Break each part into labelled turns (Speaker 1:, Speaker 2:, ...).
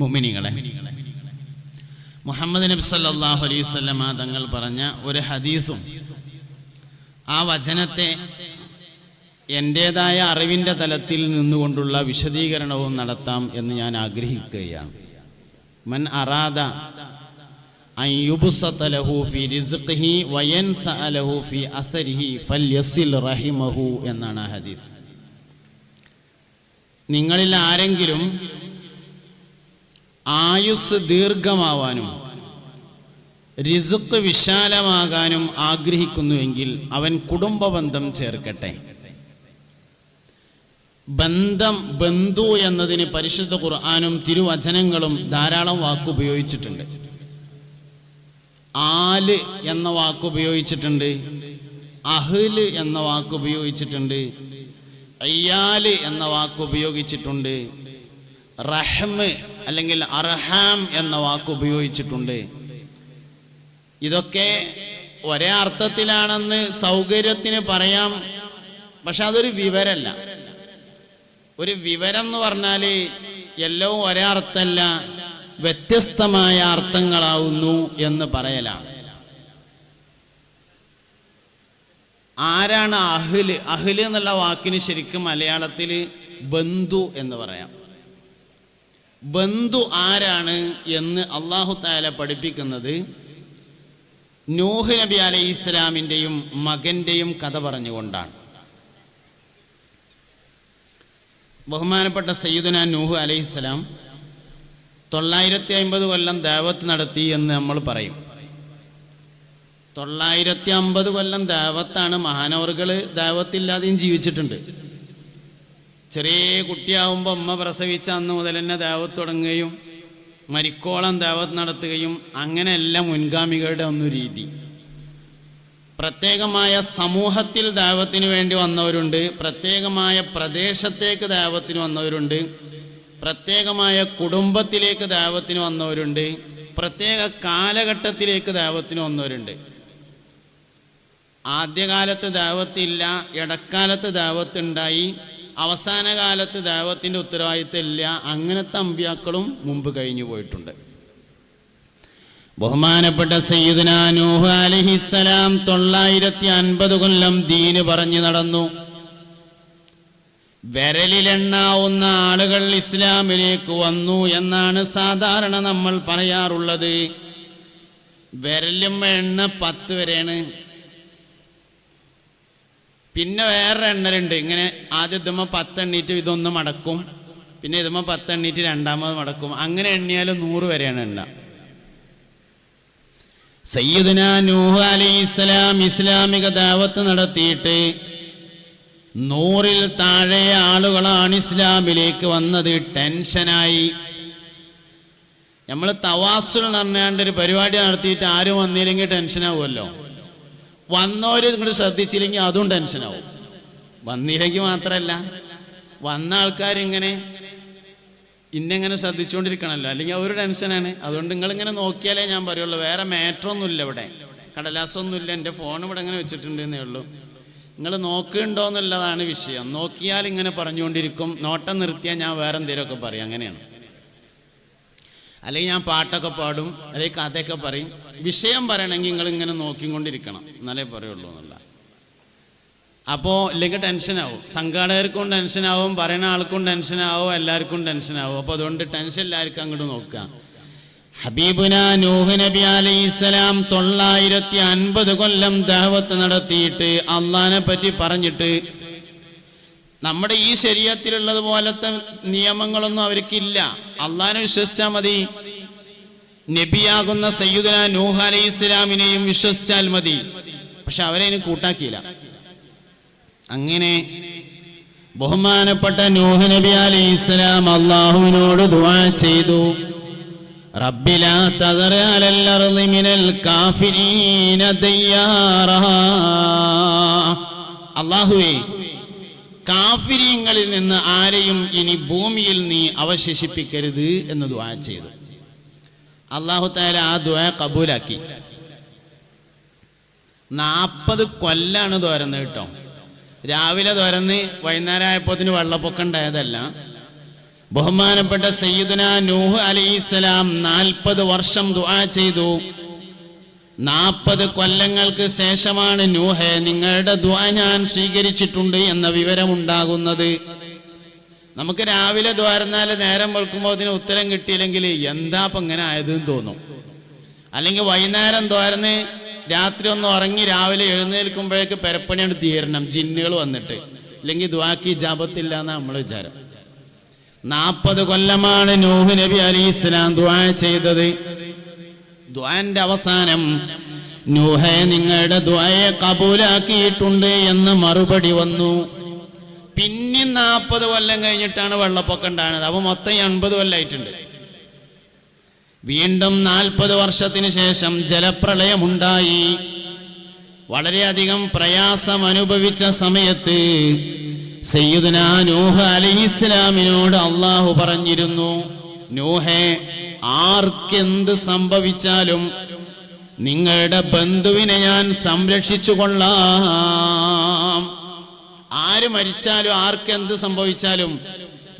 Speaker 1: മുമിനികളെ മുഹമ്മദ് നബി സല്ലാഹു അലൈഹി വസല്ലമ തങ്ങൾ പറഞ്ഞ ഒരു ഹദീസും ആ വചനത്തെ എന്റെതായ അറിവിന്റെ തലത്തിൽ നിന്നുകൊണ്ടുള്ള വിശദീകരണവും നടത്താം എന്ന് ഞാൻ ആഗ്രഹിക്കുകയാണ്. മൻ അറാദ എന്നാണ് ആ ഹദീസ്. നിങ്ങളിൽ ആരെങ്കിലും ആയുസ് ദീർഘമാവാനും റിസുക്ക് വിശാലമാകാനും ആഗ്രഹിക്കുന്നുവെങ്കിൽ അവൻ കുടുംബ ബന്ധം ചേർക്കട്ടെ. ബന്ധം ബന്ധു എന്നതിന് പരിശുദ്ധ ഖുർആാനും തിരുവചനങ്ങളും ധാരാളം വാക്ക് ഉപയോഗിച്ചിട്ടുണ്ട് ആൽ എന്ന വാക്ക് ഉപയോഗിച്ചിട്ടുണ്ട് അഹ്ല് എന്ന വാക്ക് ഉപയോഗിച്ചിട്ടുണ്ട് അയ്യാൽ എന്ന വാക്ക് ഉപയോഗിച്ചിട്ടുണ്ട് അല്ലെങ്കിൽ അർഹാം എന്ന വാക്ക് ഉപയോഗിച്ചിട്ടുണ്ട്. ഇതൊക്കെ ഒരേ അർത്ഥത്തിലാണെന്ന് സൗകര്യത്തിന് പറയാം. പക്ഷെ അതൊരു വിവരല്ല. ഒരു വിവരം എന്ന് പറഞ്ഞാൽ എല്ലാം ഒരേ അർത്ഥമല്ല വ്യത്യസ്തമായ അർത്ഥങ്ങളാവുന്നു എന്ന് പറയലാണ്. ആരാണ് അഹിൽ? അഹിൽ എന്നുള്ള വാക്കിന് ശരിക്കും മലയാളത്തിൽ ബന്ധു എന്ന് പറയാം. ബന്ധു ആരാണ് എന്ന് അള്ളാഹു താല പഠിപ്പിക്കുന്നത് നൂഹ് നബി അലൈഹി ഇസ്ലാമിന്റെയും മകന്റെയും കഥ പറഞ്ഞുകൊണ്ടാണ്. ബഹുമാനപ്പെട്ട സയ്യിദുന നൂഹ് അലൈഹി ഇസ്ലാം തൊള്ളായിരത്തി അമ്പത് കൊല്ലം ദേവത്ത് നടത്തി എന്ന് നമ്മൾ പറയും. തൊള്ളായിരത്തി അമ്പത് കൊല്ലം ദേവത്താണ് മഹാനവറുകൾ ദേവത്തില്ലാതെയും ജീവിച്ചിട്ടുണ്ട്. ചെറിയ കുട്ടിയാവുമ്പോൾ അമ്മ പ്രസവിച്ച അന്ന് മുതൽ തന്നെ ദേവത്ത് തുടങ്ങുകയും മരിക്കോളം ദേവത്ത് നടത്തുകയും അങ്ങനെയല്ല മുൻഗാമികളുടെ ഒന്ന് രീതി. പ്രത്യേകമായ സമൂഹത്തിൽ ദൈവത്തിന് വേണ്ടി വന്നവരുണ്ട് പ്രത്യേകമായ പ്രദേശത്തേക്ക് ദൈവത്തിന് വന്നവരുണ്ട് പ്രത്യേകമായ കുടുംബത്തിലേക്ക് ദൈവത്തിന് വന്നവരുണ്ട് പ്രത്യേക കാലഘട്ടത്തിലേക്ക് ദൈവത്തിന് വന്നവരുണ്ട്. ആദ്യകാലത്ത് ദൈവത്തില്ല ഇടക്കാലത്ത് ദൈവത്തുണ്ടായി അവസാന കാലത്ത് ദൈവത്തിന്റെ ഉത്തരവാദിത്തം ഇല്ല അങ്ങനത്തെ അമ്പ്യാക്കളും മുമ്പ് കഴിഞ്ഞു പോയിട്ടുണ്ട്. ബഹുമാനപ്പെട്ട സയ്യിദുന നൂഹ് തൊള്ളായിരത്തി അൻപത് കൊല്ലം ദീന് പറഞ്ഞു നടന്നു. വിരലിലെണ്ണാവുന്ന ആളുകൾ ഇസ്ലാമിലേക്ക് വന്നു എന്നാണ് സാധാരണ നമ്മൾ പറയാറുള്ളത്. വിരലും എണ്ണ പത്ത് വരെയാണ്. പിന്നെ വേറെ എണ്ണലുണ്ട്. ഇങ്ങനെ ആദ്യം ഇതുമ്മ പത്തെണ്ണീറ്റ് ഇതൊന്ന് മടക്കും. പിന്നെ ഇതുമ്മ പത്തെണ്ണീറ്റ് രണ്ടാമത് മടക്കും. അങ്ങനെ എണ്ണിയാലും നൂറ് വരെയാണ് എണ്ണ. സയ്യിദന നൂഹ് അലി ഇസ്ലാം ഇസ്ലാമിക ദാവത്ത് നടത്തിയിട്ട് നൂറിൽ താഴെ ആളുകളാണ് ഇസ്ലാമിലേക്ക് വന്നത്. ടെൻഷനായി. നമ്മൾ തവാസുൽ പറഞ്ഞാണ്ട് ഒരു പരിപാടി നടത്തിയിട്ട് ആരും വന്നില്ലെങ്കിൽ ടെൻഷനാവുമല്ലോ. വന്നവർ നിങ്ങൾ ശ്രദ്ധിച്ചില്ലെങ്കിൽ അതും ടെൻഷനാവും വന്നില്ലെങ്കിൽ മാത്രമല്ല വന്ന ആൾക്കാരിങ്ങനെ ഇന്നെങ്ങനെ ശ്രദ്ധിച്ചുകൊണ്ടിരിക്കണല്ലോ അല്ലെങ്കിൽ അവർ ടെൻഷനാണ് അതുകൊണ്ട് നിങ്ങൾ നിങ്ങളിങ്ങനെ നോക്കിയാലേ ഞാൻ പറയുള്ളൂ. വേറെ മാറ്ററൊന്നുമില്ല ഇവിടെ. കടലാസൊന്നുമില്ല. എന്റെ ഫോൺ ഇവിടെ ഇങ്ങനെ വെച്ചിട്ടുണ്ട് എന്നേ ഉള്ളൂ. നിങ്ങൾ നോക്കുന്നുണ്ടോ എന്നുള്ളതാണ് വിഷയം. നോക്കിയാൽ ഇങ്ങനെ പറഞ്ഞുകൊണ്ടിരിക്കും. നോട്ടം നിർത്തിയാൽ ഞാൻ വേറെ എന്തെങ്കിലുമൊക്കെ പറയും. അങ്ങനെയാണ്. അല്ലെങ്കിൽ ഞാൻ പാട്ടൊക്കെ പാടും. അല്ലെങ്കിൽ കഥയൊക്കെ പറയും. വിഷയം പറയണമെങ്കിൽ നിങ്ങൾ ഇങ്ങനെ നോക്കിക്കൊണ്ടിരിക്കണം. എന്നാലേ പറയുള്ളൂ എന്നുള്ള അപ്പോൾ ഇല്ലെങ്കിൽ ടെൻഷനാവും. സംഘാടകർക്കും ടെൻഷനാവും പറയുന്ന ആൾക്കും ടെൻഷനാവും എല്ലാവർക്കും ടെൻഷനാവും. അപ്പോൾ അതുകൊണ്ട് ടെൻഷൻ എല്ലാവർക്കും അങ്ങോട്ട് നോക്കുക. ഹബീബുന നൂഹ് നബി അലൈഹിസ്സലാം തൊള്ളായിരത്തി അൻപത് കൊല്ലം ദാവത്ത് നടത്തിയിട്ട് അള്ളഹാനെ പറ്റി പറഞ്ഞിട്ട് നമ്മുടെ ഈ ശരീരത്തിലുള്ളത് പോലത്തെ നിയമങ്ങളൊന്നും അവർക്കില്ല. അള്ളഹാനെ വിശ്വസിച്ചാൽ മതി. നബിയാകുന്ന സയ്യുദന നൂഹ് അലൈഹി ഇസ്ലാമിനെയും വിശ്വസിച്ചാൽ മതി. പക്ഷെ അവരെ കൂട്ടാക്കിയില്ല. അങ്ങനെ ബഹുമാനപ്പെട്ട നൂഹ് നബി അലൈഹി ഇസ്ലാം അള്ളാഹുവിനോട് ദുആ ചെയ്തു. റബ്ബിലാ മിനൽ കാഫിരീന അള്ളാഹുവേ കാഫിരീങ്ങളിൽ നിന്ന് ആരെയും ഇനി ഭൂമിയിൽ നീ അവശേഷിപ്പിക്കരുത് എന്ന് ദുആ ചെയ്തു. അള്ളാഹു താല ആ ദുആ കബൂലാക്കി. നാൽപ്പത് കൊല്ലാണ് തുരന്ന് കേട്ടോ. രാവിലെ തുരന്ന് വൈകുന്നേരം ആയപ്പോത്തിന് വെള്ളപ്പൊക്കം ഉണ്ടായതല്ല. ബഹുമാനപ്പെട്ട സയ്യിദുന നൂഹ് അലൈഹിസ്സലാം നാൽപ്പത് വർഷം ദുആ ചെയ്തു. നാൽപ്പത് കൊല്ലങ്ങൾക്ക് ശേഷമാണ് നൂഹെ നിങ്ങളുടെ ദുആ ഞാൻ സ്വീകരിച്ചിട്ടുണ്ട് എന്ന വിവരമുണ്ടാകുന്നത്. നമുക്ക് രാവിലെ ദ്വാരന്നാൽ നേരം വെളുക്കുമ്പോൾ അതിന് ഉത്തരം കിട്ടിയില്ലെങ്കിൽ എന്താ അപ്പം ഇങ്ങനെ ആയതെന്ന് തോന്നും. അല്ലെങ്കിൽ വൈകുന്നേരം ദ്വാരന്ന് രാത്രി ഒന്ന് ഉറങ്ങി രാവിലെ എഴുന്നേൽക്കുമ്പോഴേക്ക് പെരപ്പണിയാണ് തീരണം ജിന്നുകൾ വന്നിട്ട്. അല്ലെങ്കിൽ ദ്വാക്കി ജാപത്തില്ല എന്നാ നമ്മൾ വിചാരം. നാൽപ്പത് കൊല്ലമാണ് നൂഹ് നബി അലി ഇസ്ലാം ദ്വാ ചെയ്തത്. ദ്വാന്റെ അവസാനം നൂഹെ നിങ്ങളുടെ ദ്വായെ കബൂലാക്കിയിട്ടുണ്ട് എന്ന് മറുപടി വന്നു. പിന്നെ നാൽപ്പത് കൊല്ലം കഴിഞ്ഞിട്ടാണ് വെള്ളപ്പൊക്കം ഉണ്ടാകുന്നത്. അപ്പൊ മൊത്തം എൺപത് കൊല്ലമായിട്ടുണ്ട് വീണ്ടും നാൽപ്പത് വർഷത്തിന് ശേഷം ജലപ്രളയമുണ്ടായി. വളരെയധികം പ്രയാസം അനുഭവിച്ച സമയത്ത് നൂഹ നൂഹ് അലൈഹിസ്ലാമിനോട് അള്ളാഹു പറഞ്ഞിരുന്നു നൂഹെ ആർക്കെന്ത് സംഭവിച്ചാലും നിങ്ങളുടെ ബന്ധുവിനെ ഞാൻ സംരക്ഷിച്ചു കൊള്ളാം. ആര് മരിച്ചാലും ആർക്ക് എന്ത് സംഭവിച്ചാലും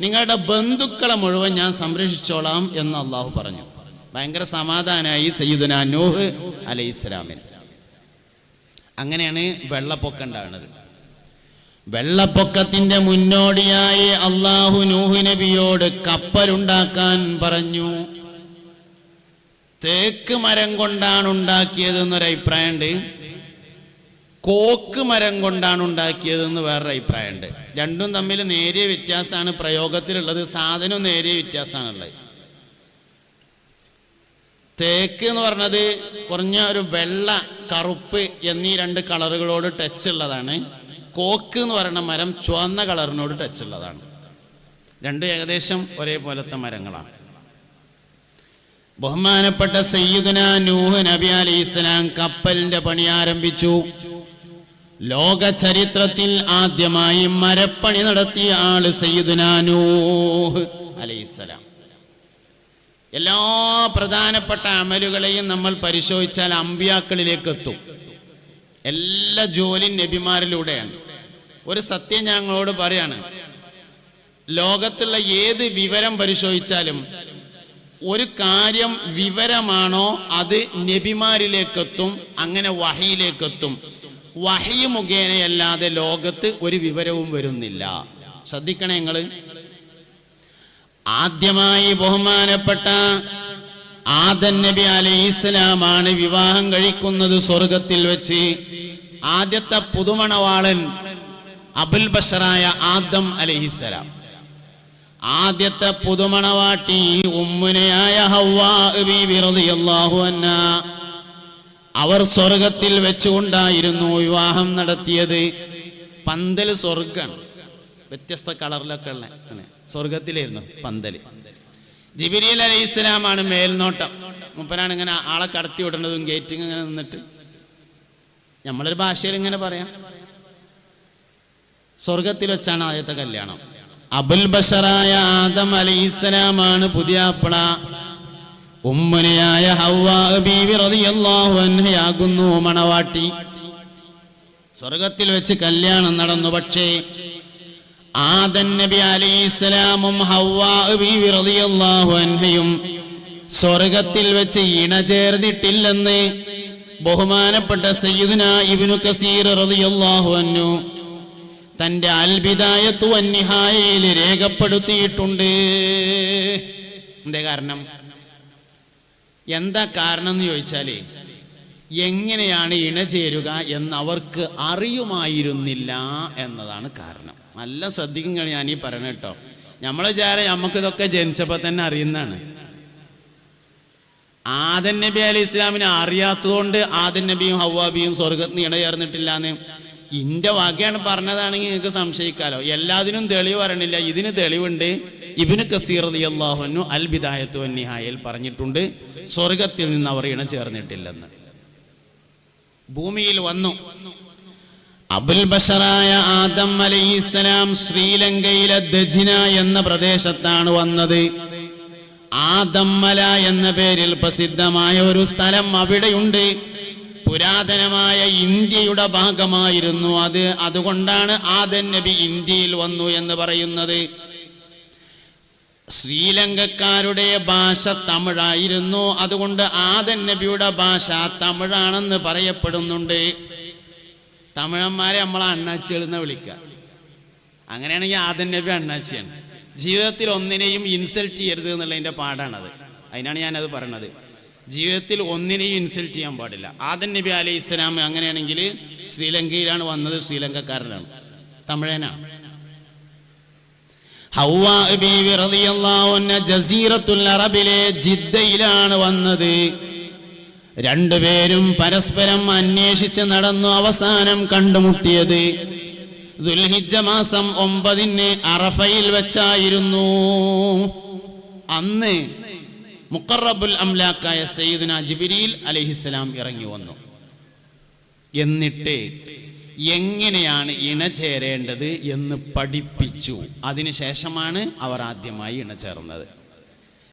Speaker 1: നിങ്ങളുടെ ബന്ധുക്കളെ മുഴുവൻ ഞാൻ സംരക്ഷിച്ചോളാം എന്ന് അള്ളാഹു പറഞ്ഞു. ഭയങ്കര സമാധാനായി സയ്യിദുന നൂഹ് ഇസ്ലാമിൻ അങ്ങനെയാണ് വെള്ളപ്പൊക്കം ഉണ്ടാകുന്നത്. വെള്ളപ്പൊക്കത്തിന്റെ മുന്നോടിയായി അള്ളാഹു നൂഹ് നബിയോട് കപ്പലുണ്ടാക്കാൻ പറഞ്ഞു. തേക്ക് മരം കൊണ്ടാണ് ഉണ്ടാക്കിയത് എന്നൊരു അഭിപ്രായമുണ്ട് കോക്ക് മരം കൊണ്ടാണ് ഉണ്ടാക്കിയതെന്ന് വേറൊരു അഭിപ്രായമുണ്ട്. രണ്ടും തമ്മിൽ നേരിയ വ്യത്യാസമാണ്. പ്രയോഗത്തിലുള്ളത് സാധനവും നേരിയ വ്യത്യാസമാണുള്ളത്. തേക്ക് എന്ന് പറഞ്ഞത് കുറഞ്ഞ ഒരു വെള്ള കറുപ്പ് എന്നീ രണ്ട് കളറുകളോട് ടച്ച് ഉള്ളതാണ്. കോക്ക് എന്ന് പറയുന്ന മരം ചുവന്ന കളറിനോട് ടച്ച് ഉള്ളതാണ്. രണ്ടും ഏകദേശം ഒരേപോലത്തെ മരങ്ങളാണ്. ബഹുമാനപ്പെട്ട സയ്യിദുന നൂഹ് നബി അലൈഹി ഇസ്ലാം കപ്പലിന്റെ പണി ആരംഭിച്ചു. ലോക ചരിത്രത്തിൽ ആദ്യമായി മരപ്പണി നടത്തിയ ആൾ സയ്യിദുനാനൂഹ് അലൈസലാം എല്ലാ പ്രധാനപ്പെട്ട അമലുകളെയും നമ്മൾ പരിശോധിച്ചാൽ അമ്പിയാക്കളിലേക്ക് എത്തും എല്ലാ ജോലിയും നബിമാരിലൂടെയാണ്. ഒരു സത്യം ഞങ്ങളോട് പറയാണ്. ലോകത്തുള്ള ഏത് വിവരം പരിശോധിച്ചാലും ഒരു കാര്യം വിവരമാണോ അത് നബിമാരിലേക്കെത്തും അങ്ങനെ വഹയിലേക്കെത്തും. വഹി മുഖേനയല്ലാതെ ലോകത്ത് ഒരു വിവരവും വരുന്നില്ല. ശ്രദ്ധിക്കണേ നിങ്ങൾ ആദ്യമായി ബഹുമാനപ്പെട്ട ആദൻ നബി അലൈസ്ലാമാണ് വിവാഹം കഴിക്കുന്നത് സ്വർഗത്തിൽ വെച്ച്. ആദ്യത്തെ പുതുമണവാളൻ അബുൽ ബഷറായ ആദം അലഹിസ്സലാം. ആദ്യത്തെ പുതുമണവാട്ടി ഉമ്മുനയായ റളിയല്ലാഹു അൻഹ അവർ സ്വർഗത്തിൽ വെച്ചുകൊണ്ടായിരുന്നു വിവാഹം നടത്തിയത്. പന്തൽ സ്വർഗാണ്. വ്യത്യസ്ത കളറിലൊക്കെ ഉള്ള. സ്വർഗത്തിലായിരുന്നു പന്തൽ. ജിബിരിയൽ അലൈഹി ഇസ്ലാമാണ് മേൽനോട്ടം. മുപ്പനാണ് ഇങ്ങനെ ആളെ കടത്തി വിടേണ്ടതും ഗേറ്റിങ് ഇങ്ങനെ നിന്നിട്ട്. നമ്മളൊരു ഭാഷയിൽ ഇങ്ങനെ പറയാം. സ്വർഗത്തിൽ വെച്ചാണ് ആദ്യത്തെ കല്യാണം. അബുൽ ബഷറായ ആദം അലൈഹി ഇസ്ലാമാണ് പുതിയ അപ്പള ഉമ്മനയായ അൻഹയാകുന്നു മണവാട്ടി. സ്വർഗത്തിൽ വെച്ച് കല്യാണം നടന്നു. പക്ഷേ ആദൻ നബി ബീവി റളിയല്ലാഹു അൻഹയും സ്വർഗത്തിൽ വെച്ച് ഇണ ചേർന്നിട്ടില്ലെന്ന് ബഹുമാനപ്പെട്ട സയ്യിദുന ഇബ്നു കസീർ റളിയല്ലാഹു അൻഹു തന്റെ അൽബിദായത്തു വന്നിഹായയിൽ രേഖപ്പെടുത്തിയിട്ടുണ്ട്. എന്തേ കാരണം? എന്താ കാരണം എന്ന് ചോദിച്ചാൽ എങ്ങനെയാണ് ഇണചേരുക എന്ന് അവർക്ക് അറിയുമായിരുന്നില്ല എന്നതാണ് കാരണം. നല്ല ശ്രദ്ധിക്കും ഞാൻ ഈ പറയണ കേട്ടോ. നമ്മളെ വിചാരം നമുക്കിതൊക്കെ ജനിച്ചപ്പോൾ തന്നെ അറിയുന്നതാണ്. ആദൻ നബി അലി ഇസ്ലാമിനെ അറിയാത്തതുകൊണ്ട് ആദൻ നബിയും ഹവാബിയും സ്വർഗത്തിന് ഇണചേർന്നിട്ടില്ല എന്ന് ഇന്റെ വകയാണ് പറഞ്ഞതാണെങ്കിൽ നിങ്ങൾക്ക് സംശയിക്കാലോ. എല്ലാത്തിനും തെളിവ് പറയണില്ല ഇതിന് തെളിവുണ്ട്. ഇബിന് കസീർ അലി അള്ളാഹുനു അൽ നിഹായയിൽ പറഞ്ഞിട്ടുണ്ട് സ്വർഗത്തിൽ നിന്ന് അവർ ഇണ ചേർന്നിട്ടില്ലെന്ന്. ഭൂമിയിൽ വന്നു. അബുൽ ബഷറായ ആദം അലൈഹിസ്സലാം ശ്രീലങ്കയിലെ ദജിന എന്ന പ്രദേശത്താണ് വന്നത്. ആദമ്മല എന്ന പേരിൽ പ്രസിദ്ധമായ ഒരു സ്ഥലം അവിടെയുണ്ട്. പുരാതനമായ ഇന്ത്യയുടെ ഭാഗമായിരുന്നു അത്. അതുകൊണ്ടാണ് ആദൻ നബി ഇന്ത്യയിൽ വന്നു എന്ന് പറയുന്നത്. ശ്രീലങ്കക്കാരുടെ ഭാഷ തമിഴായിരുന്നു. അതുകൊണ്ട് ആദൻ നബിയുടെ ഭാഷ തമിഴാണെന്ന് പറയപ്പെടുന്നുണ്ട്. തമിഴന്മാരെ നമ്മളെ അണ്ണാച്ചികൾ എന്ന് വിളിക്കുക അങ്ങനെയാണെങ്കിൽ ആദൻ നബി അണ്ണാച്ചിയാണ്. ജീവിതത്തിൽ ഒന്നിനെയും ഇൻസൾട്ട് ചെയ്യരുത് എന്നുള്ളതിന്റെ പാടാണത്. അതിനാണ് ഞാനത് പറയണത്. ജീവിതത്തിൽ ഒന്നിനെയും ഇൻസൾട്ട് ചെയ്യാൻ പാടില്ല. ആദൻ നബി അലൈഹി ഇസ്ലാം അങ്ങനെയാണെങ്കിൽ ശ്രീലങ്കയിലാണ് വന്നത് ശ്രീലങ്കക്കാരനാണ്. തമിഴനാണ് ഹൗവാ ബീവി റളിയല്ലാഹു അൻഹ ജസീറത്തുൽ അറബിലെ ജിദ്ദയിലാണ് വന്നത്. രണ്ടുപേരും പരസ്പരം അന്വേഷിച്ച് നടന്നു അവസാനം കണ്ടുമുട്ടിയത്. ദുൽഹിജ മാസം ഒമ്പതിന് അറഫയിൽ വെച്ചായിരുന്നു. അന്ന് മുക്കറബുൽ അംലാക്കായ സയ്യിദ്ന ജിബിരിൽ അലഹിസ്സലാം ഇറങ്ങി വന്നു. എന്നിട്ട് എങ്ങനെയാണ് ഇണചേരേണ്ടത് എന്ന് പഠിപ്പിച്ചു. അതിനുശേഷമാണ് അവർ ആദ്യമായി ഇണചേർന്നത്.